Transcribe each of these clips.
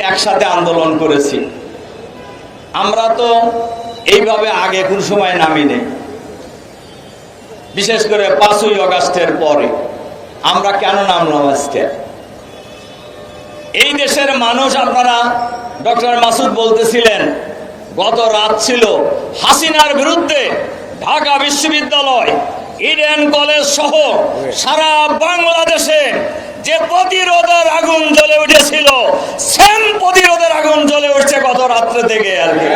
একসাথে আন্দোলন করেছি। আমরা তো এইভাবে আগে কোন সময় নামিনি। বিশেষ করে পাঁচই অগাস্টের পরে। আমরা কেন নামলাম আজকে? এই দেশের মানুষ আপনারা ডক্টর মাসুদ বলতেছিলেন, গত রাত ছিল হাসিনার বিরুদ্ধে ঢাকা বিশ্ববিদ্যালয়। ইডেন কলেজ সহ সারা বাংলাদেশে যে প্রতিরোধের আগুন জ্বলে উঠেছিল, সেম প্রতিরোধের আগুন জ্বলে উঠছে গত রাত্রে থেকে আর কি।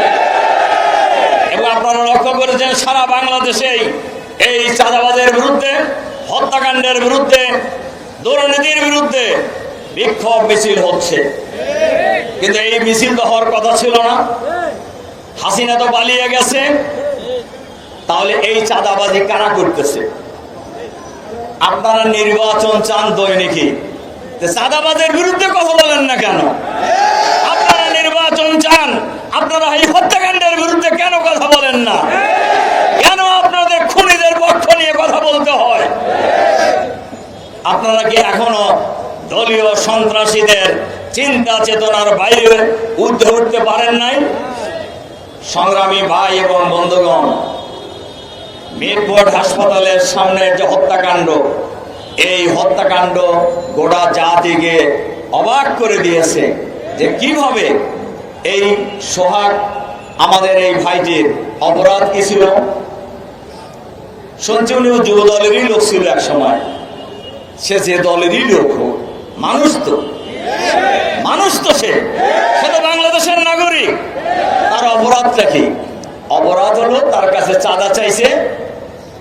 এবং আপনারা লক্ষ্য করেছেন, সারা বাংলাদেশেই এই চাঁদাবাজের বিরুদ্ধে, হত্যাকাণ্ডের বিরুদ্ধে, দুর্নীতির বিরুদ্ধে বিক্ষোভ মিছিল হচ্ছে। কিন্তু এই মিছিল তো হওয়ার কথা ছিল না। হাসিনা তো পালিয়ে গেছে। তাহলে এই চাঁদাবাজি কারা করতেছে? আপনারা নির্বাচন চান দৈনিকই। চাঁদাবাজের বিরুদ্ধে কথা বলেন না কেন? আপনারা নির্বাচন চান, আপনারা এই হত্যাকাণ্ডের বিরুদ্ধে কেন কথা বলেন না? কেন আপনাদের খুনিদের পক্ষ নিয়ে কথা বলতে হয়? আপনারা কি এখনও দলীয় সন্ত্রাসীদের চিন্তা চেতনার বাইরে ঊর্ধ্বে উঠতে পারেন নাই? সংগ্রামী ভাই এবং বন্ধুগণ মিরপুর হাসপাতালের সামনে যে হত্যাকাণ্ড, এই হত্যাকাণ্ড গোটা জাতিকে অবাক করে দিয়েছে যে কীভাবে এই সোহাগ, আমাদের এই ভাইটির অপরাধ কি ছিল? শুনছি উনি যুব দলেরই লোক ছিল এক সময়। সে যে দলেরই লোক হোক, মানুষ তো। মানুষ তো সে। সে তো বাংলাদেশের নাগরিক। তার অপরাধটা কি? অপরাধ হলো তার কাছে চাঁদা চাইছে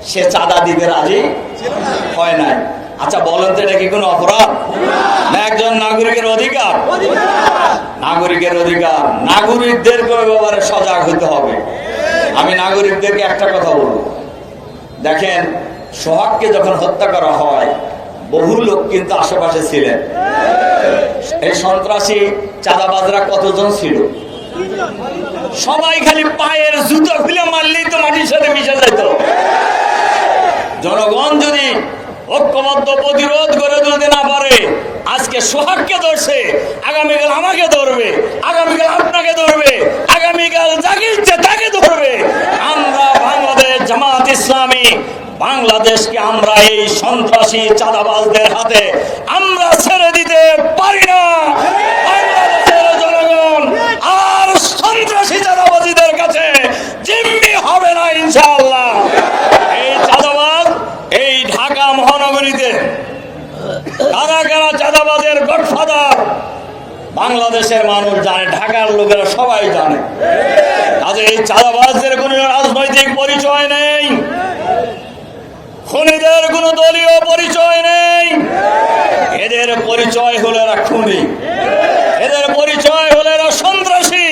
সে চাঁদা দিতে রাজি হয় নাই। আচ্ছা বলেন তো এটা কি কোনো অপরাধ? না, একজন নাগরিকের অধিকার। নাগরিকের অধিকার। নাগরিকদেরকে ওই ব্যাপারে সজাগ হতে হবে। আমি নাগরিকদেরকে একটা কথা বলব। দেখেন, সোহাগকে যখন হত্যা করা হয়, বহু লোক কিন্তু আশেপাশে ছিলেন। এই সন্ত্রাসী চাঁদাবাজরা কতজন ছিল? সবাই খালি পায়ের জুতো খুলে মারলেই তো মাটির সাথে মিশে যেত জনগণ যদি ঐক্যবদ্ধ প্রতিরোধ করে তুলতে না পারে, আজকে সোহাগকে ধরছে, আগামীকাল আমাকে ধরবে, আগামীকাল আপনাকে ধরবে, আগামীকাল যাকে ইচ্ছে তাকে ধরবে। আমরা বাংলাদেশ জামাত ইসলামী, বাংলাদেশকে আমরা এই সন্ত্রাসী চাঁদাবাজদের হাতে আমরা ছেড়ে দিতে পারি না বাংলাদেশের জনগণ আর সন্ত্রাসী চাঁদাবাজীদের কাছে জিম্মি হবে না ইনশাআল্লাহ এই চাঁদাবাজ এই ঢাকা মহানগরীতে কারা কারা চাঁদাবাজের গডফাদার। বাংলাদেশের মানুষ জানে, ঢাকার লোকেরা সবাই জানে। কাজে এই চাঁদাবাজদের কোনো রাজনৈতিক পরিচয় নেই। খুনিদের কোনো দলীয় পরিচয় নেই। এদের পরিচয় হলো এরা খুনি। এদের পরিচয় হলো এরা সন্ত্রাসী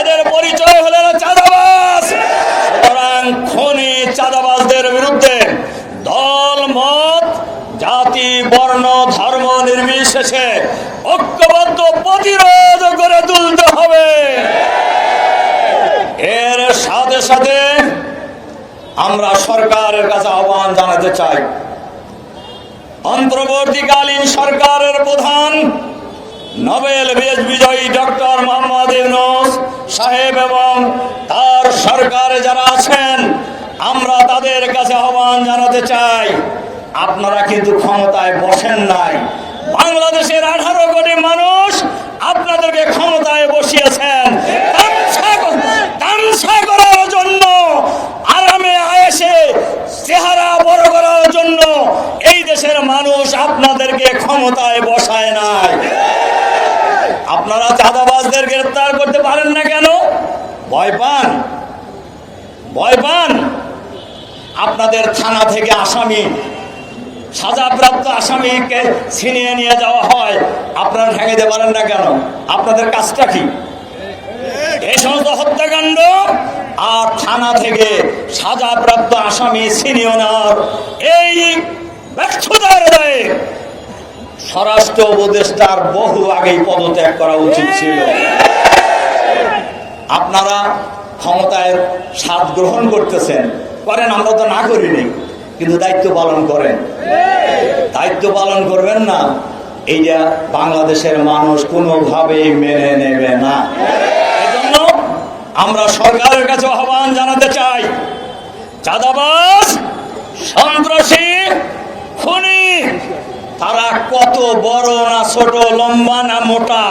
এদের পরিচয় হলো এরা চাঁদাবাজ সুতরাং খনি চাঁদাবাজদের বিরুদ্ধে দল মত জাতি বর্ণ, ধর্ম নির্বিশেষে ঐক্যবদ্ধ প্রতিরোধ করে তুলতে হবে। এর সাথে সাথে আমরা সরকারের কাছে আহ্বান জানাতে চাই। অন্তর্বর্তীকালীন সরকারের প্রধান নোবেল বেশ বিজয়ী ডক্টর মোহাম্মদ ইউনুস সাহেব এবং তার সরকারে যারা আছেন, আমরা তাদের কাছে আহ্বান জানাতে চাই। আপনারা কিন্তু ক্ষমতায় বসেন নাই। বাংলাদেশের আঠারো কোটি মানুষ আপনাদেরকে ক্ষমতায় বসিয়েছেন। করার জন্য, আরামে আয়েসে চেহারা বড় করার জন্য এই দেশের মানুষ আপনাদেরকে ক্ষমতায় বসায় নাই। আপনারা গ্রেফতার করতে পারেন না কেন? আপনাদের থানা থেকে আসামি সাজাপ্রাপ্ত আসামিকে ছিনিয়ে নিয়ে যাওয়া হয়। আপনারা ঠেকাইতে পারেন না কেন? আপনাদের কাজটা কি? এই সমস্ত হত্যাকাণ্ড আর থানা থেকে সাজাপ্রাপ্ত আসামি ছিনিয়ে নেওয়ার এই ব্যর্থতার স্বরাষ্ট্র উপদেষ্টার বহু আগেই পদত্যাগ করা উচিত ছিল। আপনারা ক্ষমতায় স্বাদ গ্রহণ করতেছেন, করেন, আমরা তো না করিনি কিন্তু দায়িত্ব পালন করেন। দায়িত্ব পালন করবেন না। এইটা বাংলাদেশের মানুষ কোনোভাবেই মেনে নেবে না। আমরা সরকারের কাছে আহ্বান জানাতে চাই, চাঁদাবাজ, সন্ত্রাসী, খুনি, তারা কত বড় না ছোট, লম্বা না মোটা,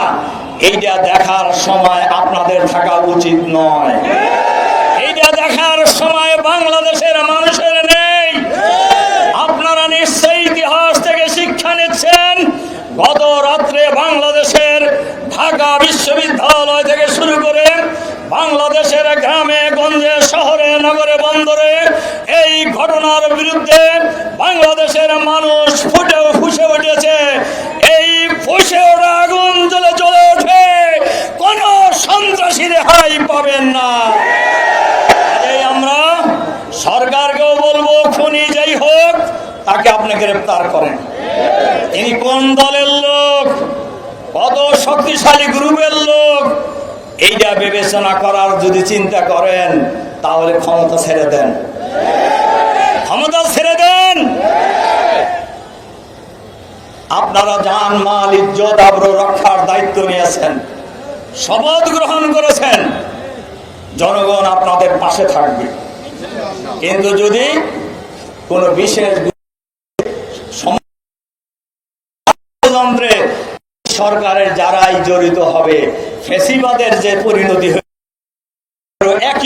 এইটা দেখার সময় আপনাদের থাকা উচিত নয়। এইটা দেখার সময় বাংলাদেশের মানুষের নেই আপনারা নিশ্চয়ই ইতিহাস থেকে শিক্ষা নিচ্ছেন গত রাত্রে বাংলাদেশের ঢাকা বিশ্ববিদ্যালয় থেকে শুরু করে বাংলাদেশের গ্রামে, গঞ্জে, শহরে, নগরে, বন্দরে এই ঘটনার বিরুদ্ধে বাংলাদেশের মানুষ ফুটে ফুসে উঠেছে। এই ফুসে ওঠা আগুন জ্বলে জ্বলে ওঠে। কোন সন্ত্রাসী রেহাই পাবেন না। এই আমরা সরকারকেও বলব, খুনি যাই হোক, তাকে আপনি গ্রেপ্তার করেন। তিনি কোন দলের লোক? কত শক্তিশালী গ্রুপের লোক? এইটা বিবেচনা করার যদি চিন্তা করেন, তাহলে ক্ষমতা ছেড়ে দেন। ক্ষমতা ছেড়ে দেন! আপনারা জান, মাল, ইজ্জত আব্রু রক্ষার দায়িত্ব নিয়েছেন। শপথ গ্রহণ করেছেন। জনগণ আপনাদের পাশে থাকবে। কিন্তু যদি কোনো বিশেষ যন্ত্রে সরকারের যারাই জড়িত হবে। ফেসিবাদের যে পরিণতি একই